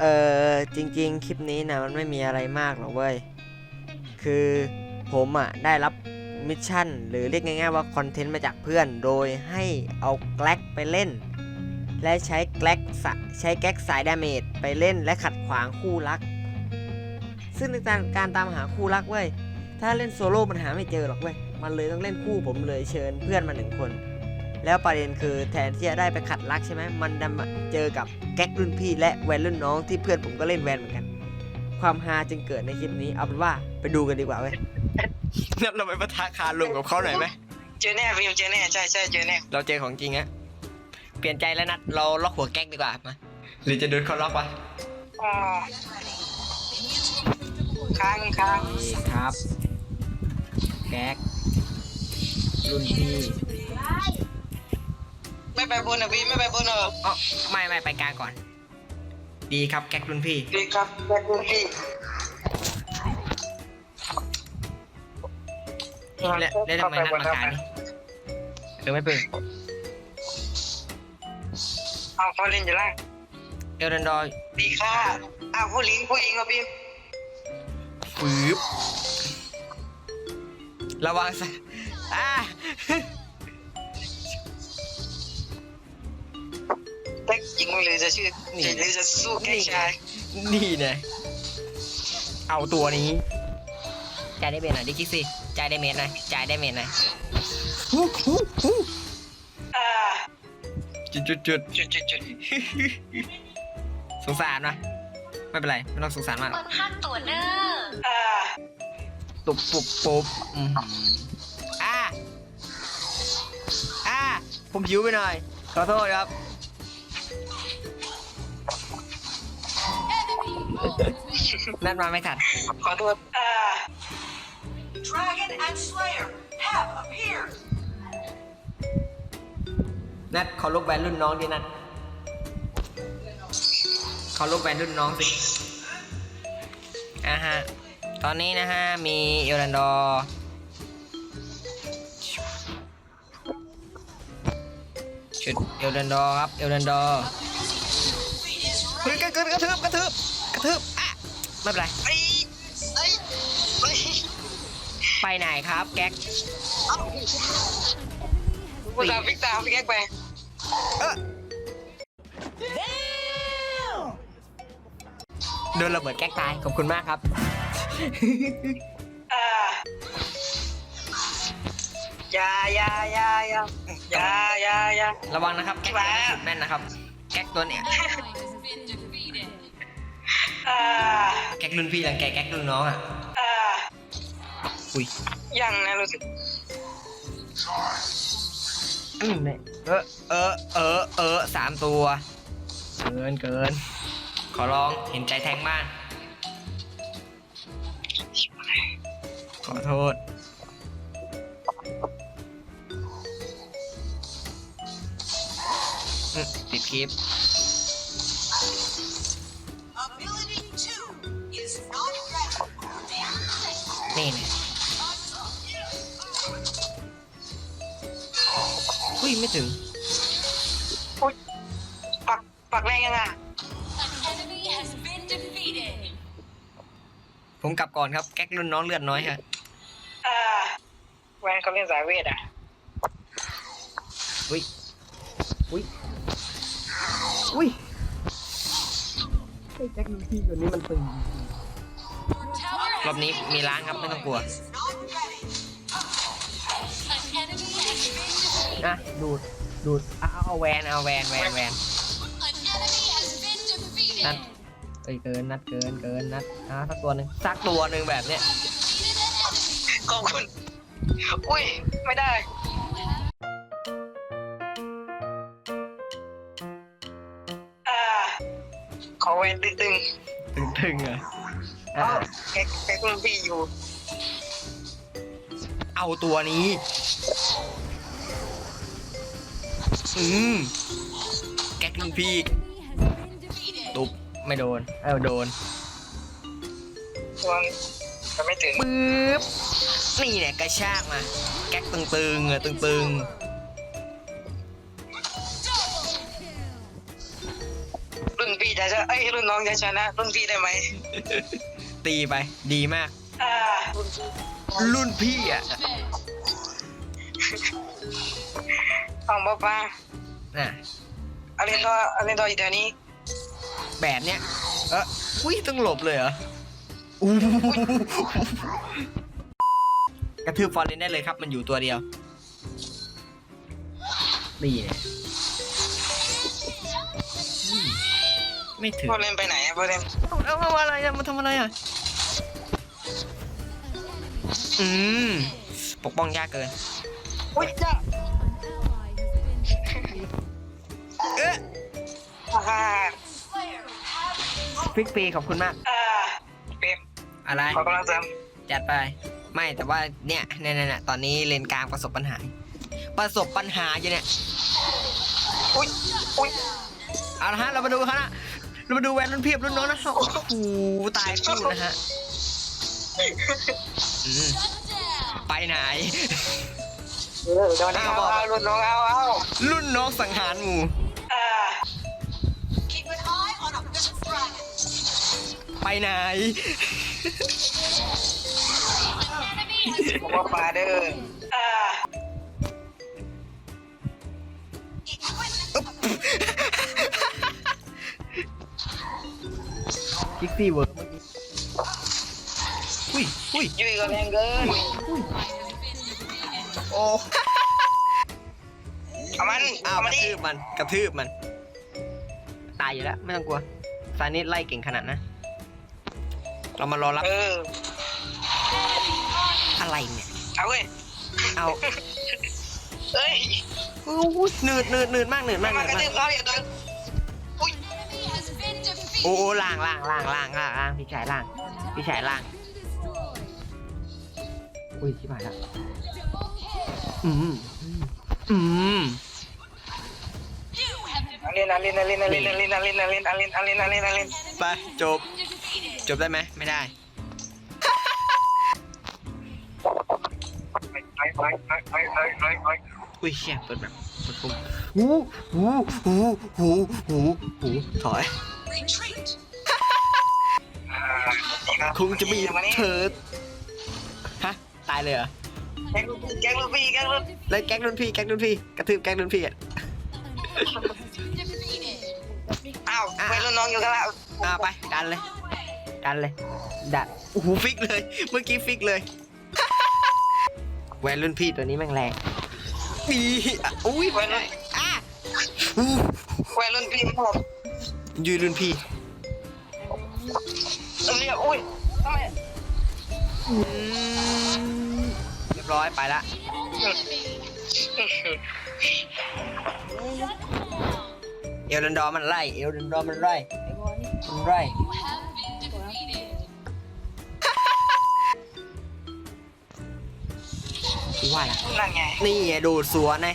เออจริงๆ คลิปนี้นะมันไม่มีอะไรมากหรอกเว้ย คือผมอะได้รับมิชชั่น หรือเรียกง่ายๆว่าคอนเทนต์มาจากเพื่อน โดยให้เอาแกล็กไปเล่น และใช้แกล็กสะใช้แก๊กสายดาเมจไปเล่นและขัดขวางคู่รัก ซึ่งในการการตามหาคู่รักเว้ย ถ้าเล่นโซโล่มันหาไม่เจอหรอกเว้ย มันเลยต้องเล่นคู่ผมเลยเชิญเพื่อนมาหนึ่งคน แล้วประเด็นคือแทนที่จะได้ไปขัดรักใช่ไหมมันดันมาเจอกับแก๊กรุ่นพี่และแวนรุ่นน้องที่เพื่อนผมก็เล่นแวนเหมือนกัน ความฮาจึงเกิดในคลิปนี้เอาเป็นว่าไปดูกันดีกว่าเว้ยงั้นเราไปปะทะคารลงกับเขาหน่อยไหมเจอแน่ฟิล์มเจอแน่ใช่ใช่เจอแน่เราเจอของจริงอะเปลี่ยนใจแล้วนัดเราล็อกหัวแก๊กดีกว่ามาหรือจะโดนเขาล็อกวะอ๋อค้างค้างนี่ครับ แก๊กรุ่นพี่ ไม่ไปบนอะพี่ไม่ไปบนเหรออ๋อไม่ไม่ไปกลางก่อน ดีครับแก๊กรุ่นพี่ ดีครับแบกบนพี่แล้วแล้วทำไมนัดมากลางนี่เออไม่เป็นเอาเขาเล่นอยู่ล่างเอลดันดอยดีค่ะอ้าวผู้หญิงผู้หญิงอะพี่ฟืบระวังซะอ่า แท็กหญิงหรือจะชื่อหรือจะสู้แกชายนี่นะเอาตัวนี้จ่ายได้เมนหน่อยดิคิกซี่จ่ายได้เมนหน่อยจ่ายได้เมนหน่อยฮู้ฮู้ฮู้อ่าจุดจุดจุดจุดจุดจุดสงสารนะไม่เป็นไรไม่ต้องสงสารมากหรเบิ่อกงคักตัวเด้ออ่าตุบปุบปุบอืมอ่าอ่าผมหิวไปหน่อยขอโทษครับ นั่นมาไม่ทันขอโทษอ่า Dragon and Slayer have appeared. นัดขอลบแวนรุ่นน้องดินัดขอลบแวนรุ่นน้องสิอ่าฮะ ตอนนี้นะฮะ มีเอลรันดอร์ชุดเอลรันดอร์ครับ เอลรันดอร์เฮ้ยกระกระกระทืบกระทืบก ระทืบอะไม่เป็นไร ไอ้ไอ้ไอ้ไปไหนครับ แก๊กกูตามพิกตามพี่แก๊กไปเออโดนระเบิดแก๊กตาย ขอบคุณมากครับ อ่าอย่าอย่าอย่าอย่าอย่าอย่าอย่า ระวังนะครับ แก๊กตัวนี้สุดแม่นนะครับ แก๊กตัวเนี้ยอ่า แก๊กรุ่นพี่รังแกแก๊กรุ่นน้องอะอ่าอุ้ยยังนะรู้สึกอืมเนี่ยเออเออเออเออสามตัว เกินเกิน ขอร้องเห็นใจแทงบ้างขอโทษอืมติดคลิป นี่เนี่ยอุ้ยไม่ถึง อุ๊ยปักปักแรงยังอะ An enemy has been defeated ผมกลับก่อนครับ แก๊กรุ่นน้องเลือดน้อยครับอ่าแวนเขาเล่นสายเวทอะ อุ้ย อุ้ย อุ้ยไอ้แจ็คลูพี่ตัวนี้มันตึง Tower ร อบนี้มีล้างครับไม่ต้องกลัว Not ready. An enemy has been defeated นะดูดดูดเอาเอาแวนเอาแวนแวนแวน An enemy has been defeated นัดเอ้ยเกินนัดเกินเกินนัดอ่าสักตัวหนึ่งสักตัวหนึ่งแบบเนี้ยขอบคุณอุ้ย ไม่ได้อ่าขอแวนตึงตึงตึงๆอะๆอ่าอ้าวแก๊กแก๊กรุ่นพี่อยู่ เอาตัวนี้ อืม แก๊กลูกพี่ ตุ๊บไม่โดน เออโดนส่วนจะไม่ถึงปึ๊บ นี่เนี่ยกระชากมา แก๊กตึงๆอะตึงรุ่นพี่จะอย่าจะเอ้ยรุ่นน้องจะชนะรุ่นพี่ได้ไหม ตีไป ดีมาก อ่ารุ่นพี่อะของป้าป้าน่ะอารินทออารินทออยู่แถวนี้แบบเนี้ย เอออุ้ยต้องหลบเลยเหรออู้กระทืบฟอร์เรนได้เลยครับ มันอยู่ตัวเดียว นี่เนี่ยอืมไม่ถึง พวกเล่นไปไหนอะพวกเล่นเอาเอาเอาอะไรอะมันทำอะไรอะ อืมปกป้องยากเกินอุ้ยจ้าเอ๊ะอ่าฟิกฟรีขอบคุณมากอ่าเป๊ปอะไร ขอกำลังเสริมจัดไป ไม่แต่ว่าเนี่ยเนี่ยเนี่ยเนี่ยตอนนี้เลนกลางประสบปัญหา ประสบปัญหาอยู่เนี่ย อุ้ยอุ้ยเอาละฮะ เรามาดูเขานะ เรามาดูแวนรุ่นเพียบรุ่นน้องนะโอ้โหตายคู่นะฮะ อืม Shut down. ไปไหน เออเดี๋ยวนี้เอาเอารุ่นน้องเอาเอารุ่นน้องสังหารหมู่อ่า Keep an eye on a vicious dragon. ไปไหน Enemy has ผมว่าฟาเดอร์อ่าคิกซี่เวิร์ก อุ้ยอุ้ยยุยก็แรงเกินโอ้เอามันอ้าวเอากมันระดิทืบมันกระทืบมัน ตายอยู่แล้ว ไม่ต้องกลัวซานิสไล่เก่งขนาดนะ เรามารอรับเอออะไรเนี่ย เอาเว้ยเอาเอ้ยอู้หนืดหนืดหนืดมากหนืดมากหมานืดกระมาตืกบเขาอย่าโดนอุ้ย enemy has been defeated. โอ้โอ้ล่างล่างล่างล่างล่างล่างพี่ชายล่าง พี่ชายล่าง อุ้ยชิบหายละอืมอืม You have อารินอารินอารินอารินอารินอารินอารินอารินอารินอารินอารินไปจบ been defeated. จบได้ไหมไม่ได้ไปไปไปไปไปไปไปอุ้ยเชี่ยเปิดแบบเปิดปุ่มหูหูหูหูหูหูถอย Retreat. คงจะมีเธอฮะ ตายเลยเหรอแก๊งลูกพี่แก๊งลูกพี่แก๊งลูกแล้วแก๊งรุ่นพี่แก๊งรุ่นพี่กระทืบแก๊งรุ่นพี่อะ Defeated. อ้าวไปรุ่นน้องอยู่กันแล้วอ่าไปดันเลย ดันเลยดันโอ้โหฟิกเลย เมื่อกี้ฟิกเลยแวนรุ่นพี่ตัวนี้แม่งแรงดีอะอุ้ยไปรุ่นอะอู้ไปรุ่นพี่ผมยืนรุ่นพี่เรียกอุ้ยทำไมอืมเรียบร้อยไปละเอลดันดอร์มันไล่เอลดันดอร์มันไล่มันไล่ You have been defeated. พี่ว่าละนั่นไงนี่ไงโดดสวนไง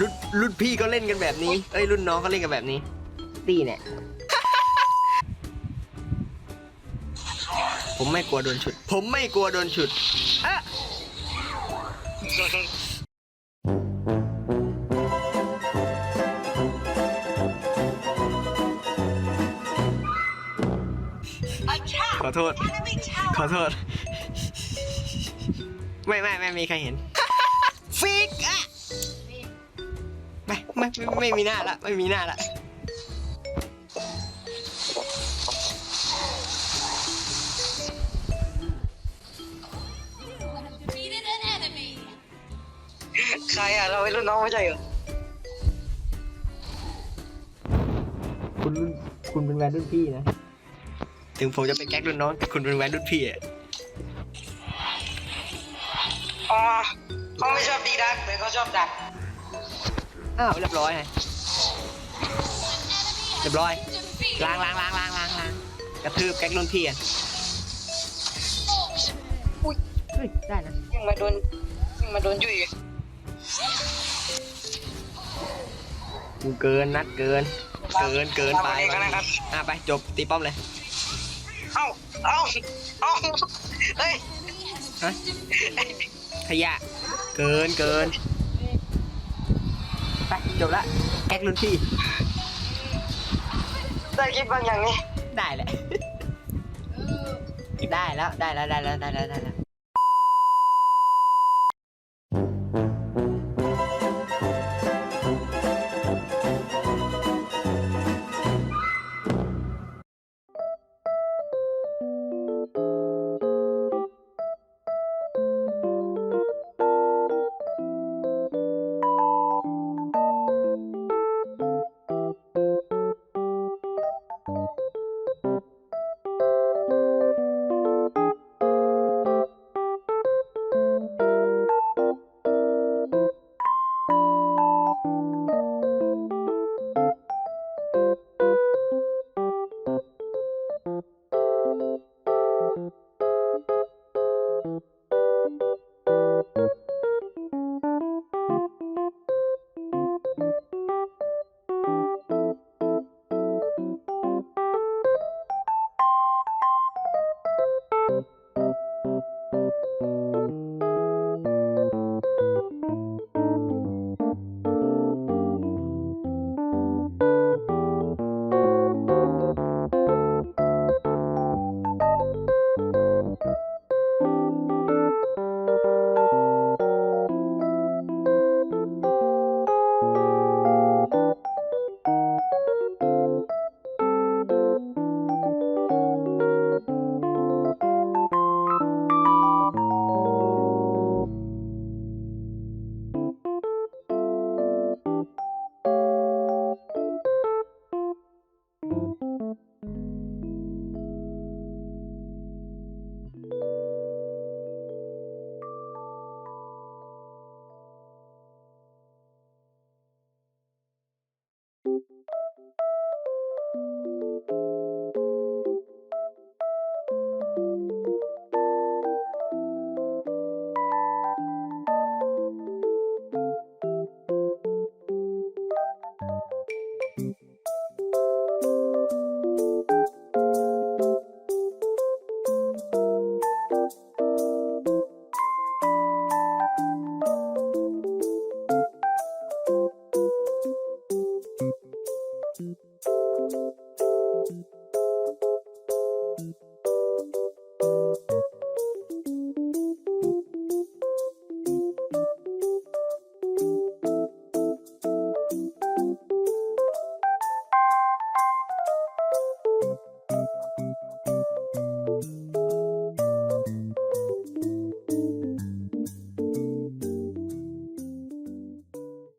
รุ่นรุ่นพี่ก็เล่นกันแบบนี้เอ้ยรุ่นน้องเขาเล่นกันแบบนี้ ตีเนี่ยผมไม่กลัวโดนฉุด ผมไม่กลัวโดนฉุดอะ Attack. ขอโทษ Enemy ขอ tower. โทษ ไม่ไม่ไม่มีใครเห็น ฟิกอะไม่ไม่ไม่ไม่มีหน้าละ ไม่มีหน้าละ ใครอะเราไปรุ่นน้องไม่ใช่เหรอคุณรุ่นคุณเป็นแวนรุ่นพี่นะ ถึงผมจะเป็นแก๊กรุ่นน้องแต่คุณเป็นแวนรุ่นพี่อะอ๋อเขาไม่ชอบตีดักแต่เขาชอบดักอ้าวเรียบร้อยไง An enemy has เรียบร้อย been defeated. ล้างล้างล้างล้างล้างล้างกระทืบแก๊กรุ่นพี่อะเฮ้ยได้นะยังมาโดนยังมาโดนยุ่ย กูเกินนัดเกิน เกินเกินไปกันนะครับ อะไปจบตีป้อมเลย เอ้าเอ้าเอ้าเฮ้ยฮะ ขยะ เกินเกินไปจบละแก๊กรุ่นพี่ ได้คลิปบางอย่างนี้ได้แหละ ได้แล้วได้แล้วได้แล้วได้แล้วได้แล้ว